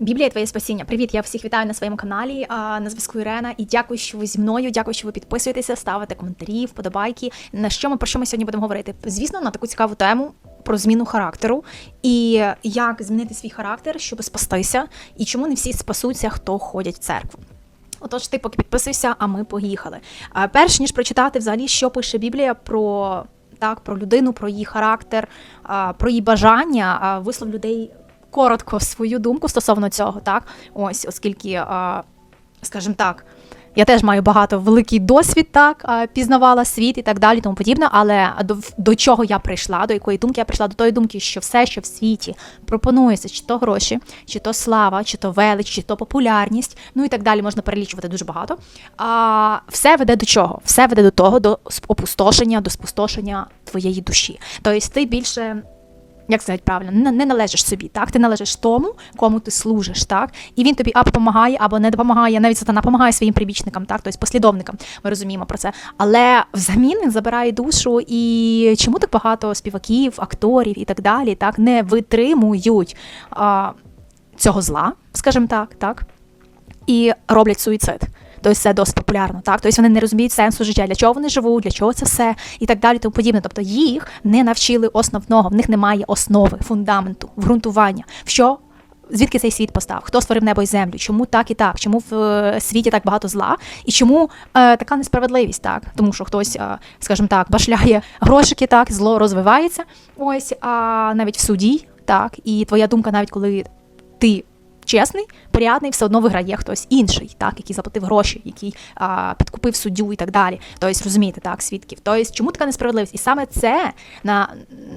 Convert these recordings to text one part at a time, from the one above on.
Біблія твоє спасіння. Привіт, я всіх вітаю на своєму каналі. На зв'язку Ірена. І дякую, що ви зі мною. Дякую, що ви підписуєтеся, ставите коментарі, вподобайки. На що ми про що ми сьогодні будемо говорити? Звісно, на таку цікаву тему про зміну характеру і як змінити свій характер, щоб спастися, і чому не всі спасуться, хто ходять в церкву. Отож, ти поки підписуйся, а ми поїхали. Перш ніж прочитати взагалі, що пише Біблія про так, про людину, про її характер, про її бажання, вислов людей коротко свою думку стосовно цього, так ось, оскільки, скажімо так. Я теж маю багато великий досвід, так пізнавала світ і так далі, тому подібне. Але до, до чого я прийшла, до якої думки я прийшла? До тої думки, що все, що в світі пропонується, чи то гроші, чи то слава, чи то велич, чи то популярність, ну і так далі, можна перелічувати дуже багато. А все веде до чого? Все веде до того, до опустошення, до спустошення твоєї душі. Тобто ти більше як сказати правильно, не, належиш собі, так? Ти належиш тому, кому ти служиш, так? І він тобі або допомагає, або не допомагає. Навіть сатана допомагає своїм прибічникам, так, тобто послідовникам. Ми розуміємо про це. Але взамін він забирає душу. І чому так багато співаків, акторів і так далі, так не витримують а, цього зла, скажімо так, так, і роблять суїцид. Тобто це досить популярно, так тобто вони не розуміють сенсу життя, для чого вони живуть, для чого це все і так далі, тому подібне. Тобто їх не навчили основного, в них немає основи, фундаменту, ґрунтування. Що Звідки цей світ постав? Хто створив небо і землю? Чому так і так? Чому в е, світі так багато зла? І чому е, така несправедливість? Так, тому що хтось, е, скажімо так, башляє грошики, так зло розвивається. Ось а навіть в суді, так, і твоя думка, навіть коли ти чесний, порядний, все одно виграє хтось інший, так, який заплатив гроші, який а, підкупив суддю і так далі. Тобто, розумієте, так, свідків. Тобто, чому така несправедливість? І саме це на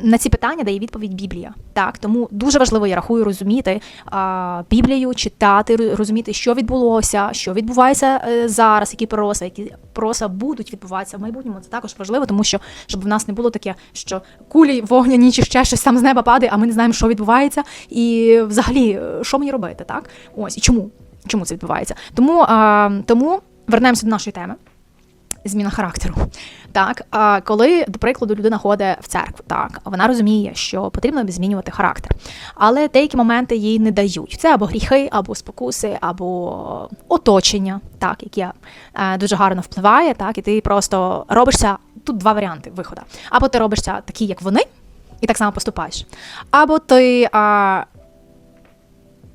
на ці питання дає відповідь Біблія. Так, тому дуже важливо, я рахую, розуміти а, Біблію, читати, розуміти, що відбулося, що відбувається е, зараз, які пророси, які пророси будуть відбуватися в майбутньому. Це також важливо, тому що щоб в нас не було таке, що кулі вогняні чи ще щось там з неба падає, а ми не знаємо, що відбувається, і взагалі, е, що мені робити, так? Ось і чому? Чому це відбувається? Тому, а, тому вернемося до нашої теми. Зміна характеру. Так, а коли, до прикладу, людина ходить в церкву, так, вона розуміє, що потрібно змінювати характер. Але деякі моменти їй не дають. Це або гріхи, або спокуси, або оточення, так, яке е, дуже гарно впливає, так, і ти просто робишся. Тут два варіанти виходу. Або ти робишся такий, як вони, і так само поступаєш, або ти. А,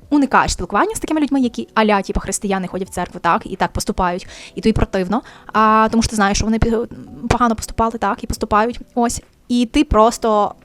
уникаєш спілкування з такими людьми, які аля, типу, християни ходять в церкву, так, і так поступають, і тобі противно, а, тому що ти знаєш, що вони погано поступали, так, і поступають. Ось. І ти просто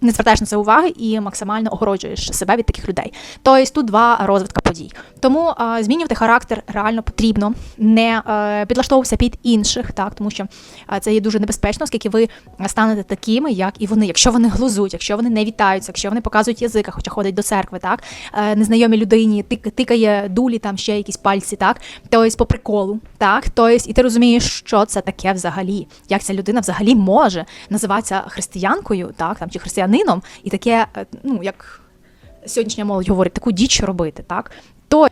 не звертаєш на це уваги і максимально огороджуєш себе від таких людей. Тобто тут два розвитка подій. Тому а, змінювати характер реально потрібно, не а, е, підлаштовуватися під інших, так тому що а, це є дуже небезпечно, оскільки ви станете такими, як і вони. Якщо вони глузуть, якщо вони не вітаються, якщо вони показують язика, хоча ходять до церкви, так а, е, незнайомі людині тик, тикає дулі, там ще якісь пальці, так тобто по приколу, так тобто, і ти розумієш, що це таке взагалі, як ця людина взагалі може називатися християнкою, так там чи християн християнином і таке, е, ну як сьогоднішня молодь говорить, таку діч робити, так то.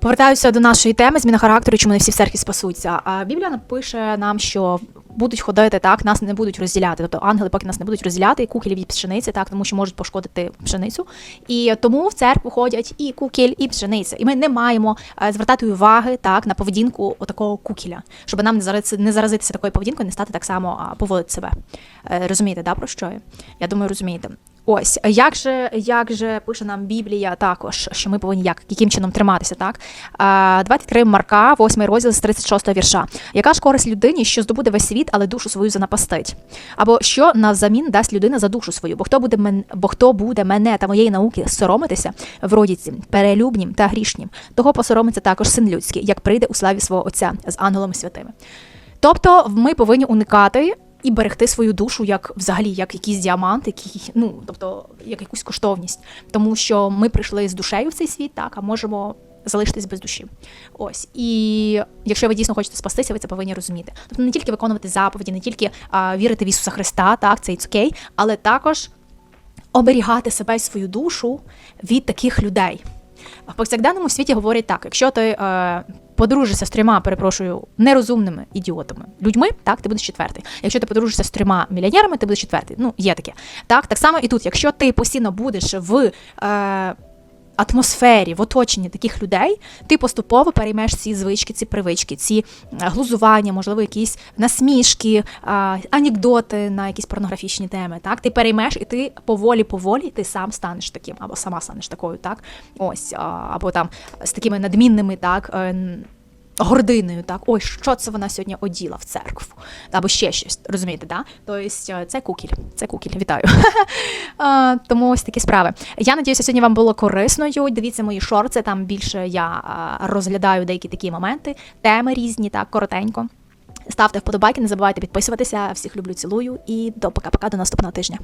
Повертаюся до нашої теми зміна характеру, чому не всі в церкві спасуться. А Біблія напише нам, що будуть ходити так, нас не будуть розділяти. Тобто ангели, поки нас не будуть розділяти, і кукілів і пшениці, так, тому що можуть пошкодити пшеницю. І тому в церкву ходять і кукіль, і пшениця. І ми не маємо е, звертати уваги так на поведінку отакого кукіля, щоб нам не заразитися такою поведінкою, не стати так само поводити себе. Е, розумієте, да, про що я? Я думаю, розумієте. Ось як же як же пише нам Біблія також, що ми повинні як яким чином триматися, так? Давайте відкриємо Марка, 8 розділ з 36 вірша. Яка ж користь людині, що здобуде весь світ, але душу свою занапастить? Або що навзамін дасть людина за душу свою? Бо хто буде мен... бо хто буде мене та моєї науки соромитися в родіці, перелюбнім та грішнім, того посоромиться також син людський, як прийде у славі свого Отця з ангелами святими. Тобто ми повинні уникати і берегти свою душу як взагалі як якийсь діамант, який, ну тобто як якусь коштовність, тому що ми прийшли з душею в цей світ, так а можемо. Залишитись без душі. Ось. І якщо ви дійсно хочете спастися, ви це повинні розуміти. Тобто не тільки виконувати заповіді, не тільки а, вірити в Ісуса Христа, так, це окей, але також оберігати себе і свою душу від таких людей. В повсякденному світі говорять так: якщо ти е, подружишся з трьома, перепрошую, нерозумними ідіотами людьми, так ти будеш четвертий. Якщо ти подружишся з трьома мільйонерами, ти будеш четвертий. Ну, є таке. Так, так само і тут, якщо ти постійно будеш в. Е, атмосфері, в оточенні таких людей, ти поступово переймеш ці звички, ці привички, ці е, глузування, можливо, якісь насмішки, анекдоти на якісь порнографічні теми. Так, ти переймеш, і ти поволі, поволі, ти сам станеш таким, або сама станеш такою, так ось, або там з такими надмінними, так. Е, Гординою, так, ой, що це вона сьогодні оділа в церкву, або ще щось, розумієте, да? Тобто е, це кукіль, це кукіль, вітаю. Тому ось такі справи. Я надіюся, сьогодні вам було корисною. Дивіться мої шорти, там більше я розглядаю деякі такі моменти, теми різні, так, коротенько. Ставте вподобайки, не забувайте підписуватися. Всіх люблю, цілую і до пока-пока до наступного тижня.